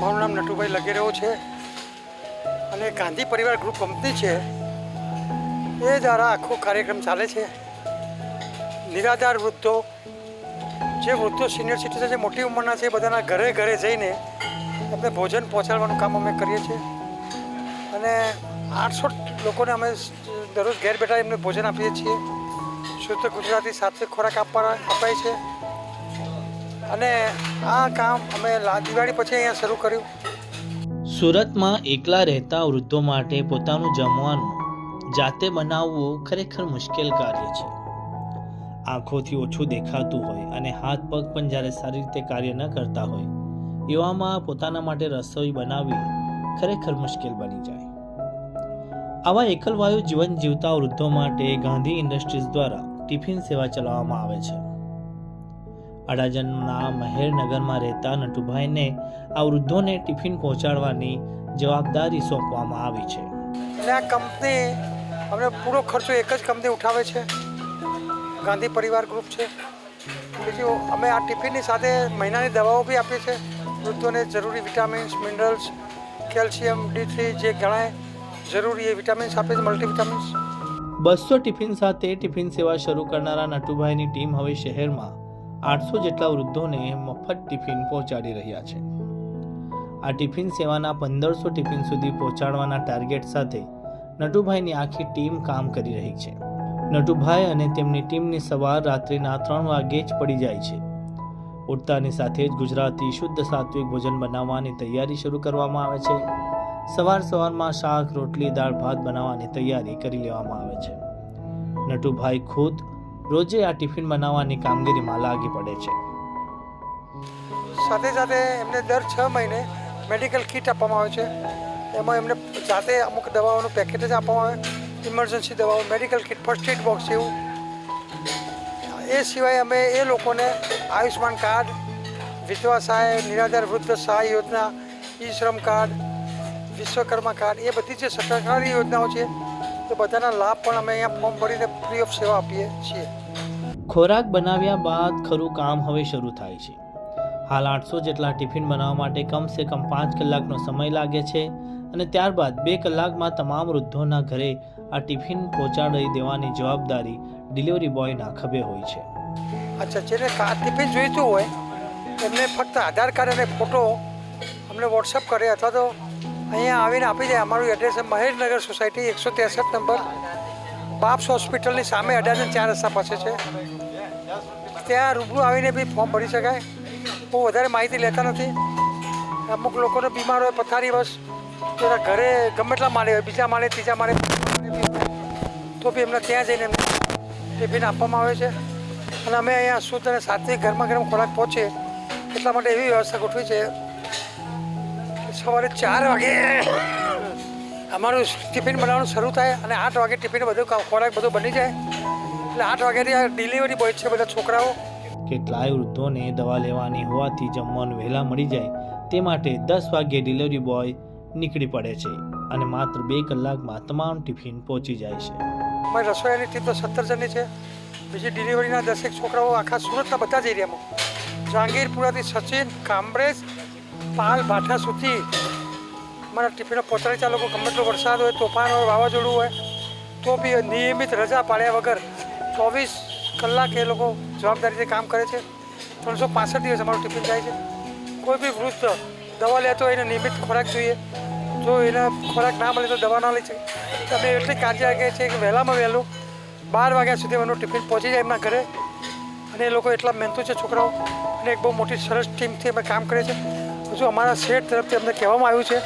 મારું નામ નટુભાઈ લગેરેવો છે અને ગાંધી પરિવાર ગ્રુપ કંપની છે. એ દ્વારા આખો કાર્યક્રમ ચાલે છે. નિરાધાર વૃદ્ધો, જે વૃદ્ધો સિનિયર સિટીઝન જે મોટી ઉંમરના છે બધાના ઘરે ઘરે જઈને એમને ભોજન પહોંચાડવાનું કામ અમે કરીએ છીએ. અને આઠસો લોકોને અમે દરરોજ ઘેર બેઠા એમને ભોજન આપીએ છીએ. શુદ્ધ ગુજરાતી સાત્વિક ખોરાક આપવા અપાય છે. અને આ કામ અમે દિવાળી પછી અહીંયા શરૂ કર્યું. સુરતમાં એકલા રહેતા વૃદ્ધો માટે પોતાનું જમવાનું જાતે બનાવવું ખરેખર મુશ્કેલ કાર્ય છે. આંખોથી ઓછું દેખાતું હોય અને હાથ પગ પણ જ્યારે સારી રીતે કાર્ય ન કરતા હોય, એવામાં પોતાના માટે રસોઈ બનાવવી ખરેખર મુશ્કેલ બની જાય. આવા એકલવાયુ જીવન જીવતા વૃદ્ધો માટે ગાંધી ઇન્ડસ્ટ્રીઝ દ્વારા ટિફિન સેવા ચલાવવામાં આવે છે. અડાજણના મહેરનગરમાં રહેતા નટુભાઈને આ વૃદ્ધોને ટિફિન પહોંચાડવાની જવાબદારી સોંપવામાં આવી છે. અને આ કંપની અમને પૂરો ખર્ચો એક જ કંપની ઉઠાવે છે. ગાંધી પરિવાર ગ્રુપ છે. બીજું અમે આ ટિફિનની સાથે મહિનાની દવાઓ બી આપીએ છીએ. વૃદ્ધોને જરૂરી vitamins minerals calcium D three જે ઘણા જરૂરી એ વિટામિન્સ આપે છે મલ્ટીવિટામિન્સ. બસો ટિફિન સાથે ટિફિન સેવા શરૂ કરનારા નટુભાઈની ટીમ હવે શહેરમાં આઠસો જેટલા વૃદ્ધોને મફત ટિફિન પહોંચાડી રહ્યા છે. આ ટિફિન સેવાના પંદરસો ટિફિન સુધી પહોંચાડવાના ટાર્ગેટ સાથે નટુભાઈની આખી ટીમ કામ કરી રહી છે. નટુભાઈ અને તેમની ટીમની સવાર રાત્રિના ત્રણ વાગે જ પડી જાય છે. ઉઠતાની સાથે જ ગુજરાતી શુદ્ધ સાત્વિક ભોજન બનાવવાની તૈયારી શરૂ કરવામાં આવે છે. સવાર સવારમાં શાક, રોટલી, દાળ, ભાત બનાવવાની તૈયારી કરી લેવામાં આવે છે. નટુભાઈ ખુદ રોજે આ ટિફિન બનાવવાની કામગીરીમાં લાગી પડે છે. સાથે સાથે એમને દર છ મહિને મેડિકલ કિટ આપવામાં આવે છે. એમાં એમને જાતે અમુક દવાઓનું પેકેટ જ આપવામાં આવે. ઇમરજન્સી દવાઓ medical kit first aid box એવું એ સિવાય અમે એ લોકોને આયુષ્માન કાર્ડ, વિધવા સહાય, નિરાધાર વૃદ્ધ સહાય યોજના, ઈ શ્રમ કાર્ડ, વિશ્વકર્મા કાર્ડ, એ બધી જે સરકારી યોજનાઓ છે એ બધાના લાભ પણ અમે અહીંયા ફોર્મ ભરીને ફ્રી ઓફ સેવા આપીએ છીએ. ખોરાક બનાવ્યા બાદ ખરું કામ હવે શરૂ થાય છે. હાલ આઠસો જેટલા ટિફિન બનાવવા માટે કમસે કમ પાંચ કલાકનો સમય લાગે છે અને ત્યારબાદ બે કલાકમાં તમામ વૃદ્ધોના ઘરે આ ટિફિન પહોંચાડી દેવાની જવાબદારી ડિલિવરી બોયના ખભે હોય છે. અચ્છા જેને ટિફિન જોઈતું હોય એમને ફક્ત આધાર કાર્ડ અને ફોટો અમને વોટ્સઅપ કરે અથવા તો અહીંયા આવીને આપી જાય અમારું એડ્રેસ મહેશનગર સોસાયટી એકસો ત્રેસઠ નંબર. બાપ્સ હોસ્પિટલની સામે અડાજણ ચાર રસ્તા પાસે છે. ત્યાં રૂબરૂ આવીને બી ફોર્મ ભરી શકાય. બહુ વધારે માહિતી લેતા નથી. અમુક લોકોને બીમાર હોય, પથારી બસ તેના ઘરે ગમે એટલા માળે હોય, બીજા માળે, ત્રીજા માળે તો બી એમને ત્યાં જઈને એમને ટિફિન આપવામાં આવે છે. અને અમે અહીંયા શુદ્ધ અને સાત્વિક ગરમા ગરમ ખોરાક પહોંચે એટલા માટે એવી વ્યવસ્થા ગોઠવી છે. સવારે ચાર વાગે અમારું ટિફિન બનાવવાનું શરૂ થાય અને આઠ વાગે ટિફિન બધું ખોરાક બધું બની જાય. એટલે આઠ વાગ્યાથી આ ડિલિવરી બોય છે બધા છોકરાઓ. કેટલાય વૃદ્ધોને દવા લેવાની હોવાથી જમવાનું વહેલા મળી જાય. તે માટે દસ વાગ્યે ડિલિવરી બોય નીકળી પડે છે અને માત્ર બે કલાકમાં તમામ ટિફિન પહોંચી જાય છે. મારી રસોઈની ટીમ તો સત્તર જણની છે. પછી ડિલિવરીના દસેક છોકરાઓ આખા સુરતના બધા જ એરિયામાં જહાંગીરપુરાથી સચિન કામરેજ પાલ ભાઠા સુધી મારા ટિફિનો પહોંચાડી ચાલો ગમે એટલો વરસાદ હોય, તોફાન હોય, વાવાઝોડું હોય, તો બી નિયમિત રજા પાડ્યા વગર ચોવીસ કલાક એ લોકો જવાબદારીથી કામ કરે છે. ત્રણસો પાસઠ દિવસ અમારું ટિફિન જાય છે. કોઈ બી વૃદ્ધ દવા લેતો એને નિયમિત ખોરાક જોઈએ. જો એને ખોરાક ના મળે તો દવા ના લઈ શકે અમે એટલી કાળજી રાખીએ છીએ કે વહેલામાં વહેલું બાર વાગ્યા સુધી એમનું ટિફિન પહોંચી જાય એમના ઘરે. અને એ લોકો એટલા મહેનતુ છે છોકરાઓ. અને એક બહુ મોટી સરસ ટીમથી અમે કામ કરીએ છીએ હજુ અમારા શેઠ તરફથી અમને કહેવામાં આવ્યું છે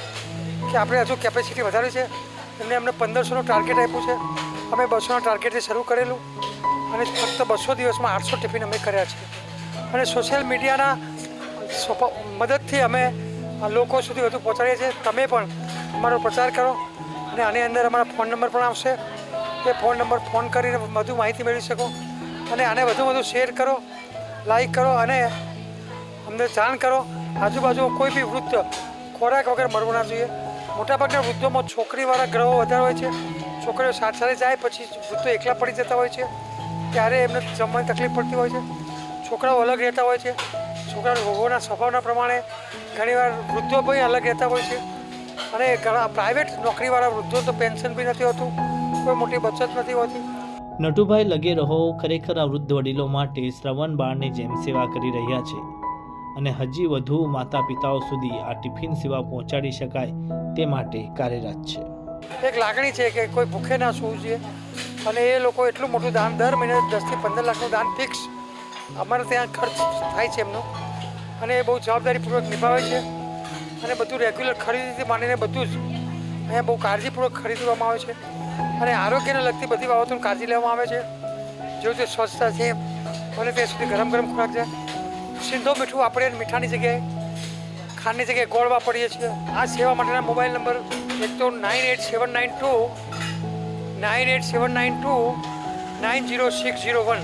કે આપણે હજુ કેપેસિટી વધારી છે. એમને અમને પંદરસોનું ટાર્ગેટ આપ્યું છે. અમે બસોના ટાર્ગેટથી શરૂ કરેલું અને ફક્ત બસો દિવસમાં આઠસો ટિફિન અમે કર્યા છે. અને સોશિયલ મીડિયાના મદદથી અમે લોકો સુધી વધુ પહોંચાડીએ છીએ. તમે પણ અમારો પ્રચાર કરો અને આની અંદર અમારા ફોન નંબર પણ આવશે. એ ફોન નંબર ફોન કરીને વધુ માહિતી મેળવી શકો અને આને વધુ વધુ શેર કરો લાઈક કરો અને અમને જાણ કરો. આજુબાજુ કોઈ બી વૃદ્ધ ખોરાક વગર મરવું ના જોઈએ. મોટાભાગના વૃદ્ધોમાં છોકરીવાળા ગ્રહો વધારે હોય છે. છોકરીઓ સાથે સાથે જાય પછી વૃદ્ધો એકલા પડી જતા હોય છે. ત્યારે એમને જમવાની તકલીફ પડતી હોય છે. છોકરાઓ અલગ રહેતા હોય છે. છોકરાઓ રોગોના સ્વભાવના પ્રમાણે ઘણીવાર વૃદ્ધો પણ અલગ રહેતા હોય છે. અને ઘણા પ્રાઇવેટ નોકરીવાળા વૃદ્ધો તો પેન્શન બી નથી હોતું. કોઈ મોટી બચત નથી હોતી. નટુભાઈ લગે રહો, ખરેખર આ વૃદ્ધ વડીલો માટે શ્રવણ બાળની જેમ સેવા કરી રહ્યા છે. અને હજી વધુ માતા પિતાઓ સુધી આ ટિફિન સેવા પહોંચાડી શકાય તે માટે કાર્યરત છે. એક લાગણી છે કે કોઈ ભૂખે ના સૂવું જોઈએ અને એ લોકો એટલું મોટું દાન દર મહિને દસથી પંદર લાખનું દાન ફિક્સ અમારે ત્યાં ખર્ચ થાય છે એમનો. અને એ બહુ જવાબદારીપૂર્વક નિભાવે છે અને બધું રેગ્યુલર ખરીદીથી માંડીને બધું જ અહીંયા બહુ કાળજીપૂર્વક ખરીદવામાં આવે છે. અને આરોગ્યને લગતી બધી બાબતોની કાળજી લેવામાં આવે છે. જેવું તે સ્વચ્છતા છે બને ત્યાં સુધી ગરમ ગરમ ખોરાક છે. સિંધો મીઠું આપણે મીઠાની જગ્યાએ ખાંડની જગ્યાએ ગોળ વાપરીએ છીએ. આ સેવા માટેના મોબાઈલ નંબર એક તો nine eight seven nine two, nine eight seven nine two, nine zero six zero one.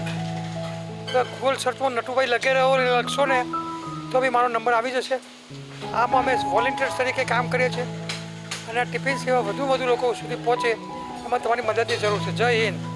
Google સર્ચમાં Natubhai લગે રહ્યો લખશો ને, તો બી મારો નંબર આવી જશે. આમાં અમે વોલેન્ટિયર્સ તરીકે કામ કરીએ છીએ. અને ટિફિન સેવા વધુ વધુ લોકો સુધી પહોંચે. એમાં તમારી મદદની જરૂર છે. જય હિન્દ.